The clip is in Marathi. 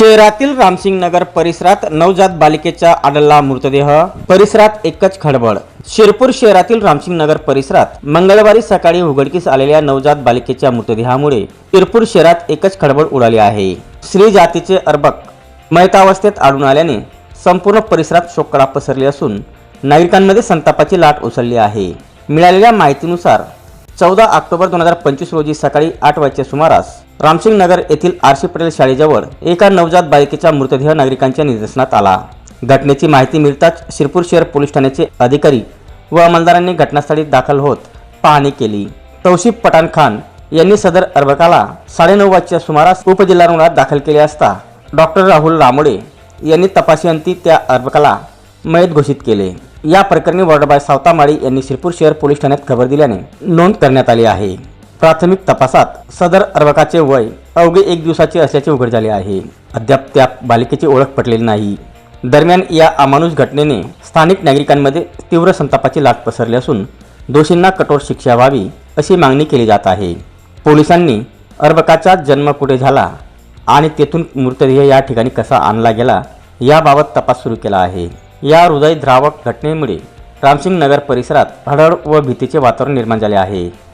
शहरातील रामसिंग नगर परिसरात नवजात बालिकेचा आढळला मृतदेह. परिसरात एकच खळबळ. शिरपूर शहरातील रामसिंग नगर परिसरात मंगळवारी सकाळी उघडकीस आलेल्या नवजात बालिकेच्या मृतदेहामुळे शिरपूर शहरात एकच खळबळ उडाली आहे. स्त्री जातीचे अर्भक मयतावस्थेत आढळून आल्याने संपूर्ण परिसरात शोककळा पसरली असून नागरिकांमध्ये संतापाची लाट उसळली आहे. मिळालेल्या माहितीनुसार चौदा ऑक्टोबर दोन हजार पंचवीस रोजी सकाळी आठ वाजच्या सुमारास रामसिंग नगर येथील आरशी पटेल शाळेजवळ एका नवजात बालिकेचा मृतदेह नागरिकांच्या निदर्शनात आला. घटनेची माहिती मिळताच शिरपूर शहर पोलीस ठाण्याचे अधिकारी व अंमलदारांनी घटनास्थळी दाखल होत पाहणी केली. तौशिफ पठाण खान यांनी सदर अर्भकाला साडेनऊ वाजच्या सुमारास उपजिल्हा रुग्णालयात दाखल केले असता डॉक्टर राहुल रामोडे यांनी तपासियंती त्या अर्भकाला मयत घोषित केले. या प्रकरणी वॉर्डबाय सावतामाळी यांनी शिरपूर शहर पोलीस ठाण्यात खबर दिल्याने नोंद करण्यात आली आहे. प्राथमिक तपासात सदर अर्भकाचे वय अवघे एक दिवसाचे असल्याचे उघड झाले आहे. अद्याप त्या बालिकेची ओळख पटलेली नाही. दरम्यान या अमानुष घटनेने स्थानिक नागरिकांमध्ये तीव्र संतापाची लाट पसरली असून दोषींना कठोर शिक्षा व्हावी अशी मागणी केली जात आहे. पोलिसांनी अर्भकाचा जन्म कुठे झाला आणि तेथून मृतदेह या ठिकाणी कसा आणला गेला याबाबत तपास सुरू केला आहे. या हृदयद्रावक घटनेमुळे रामसिंग नगर परिसरात हळहळ व भीतीचे वातावरण निर्माण झाले आहे.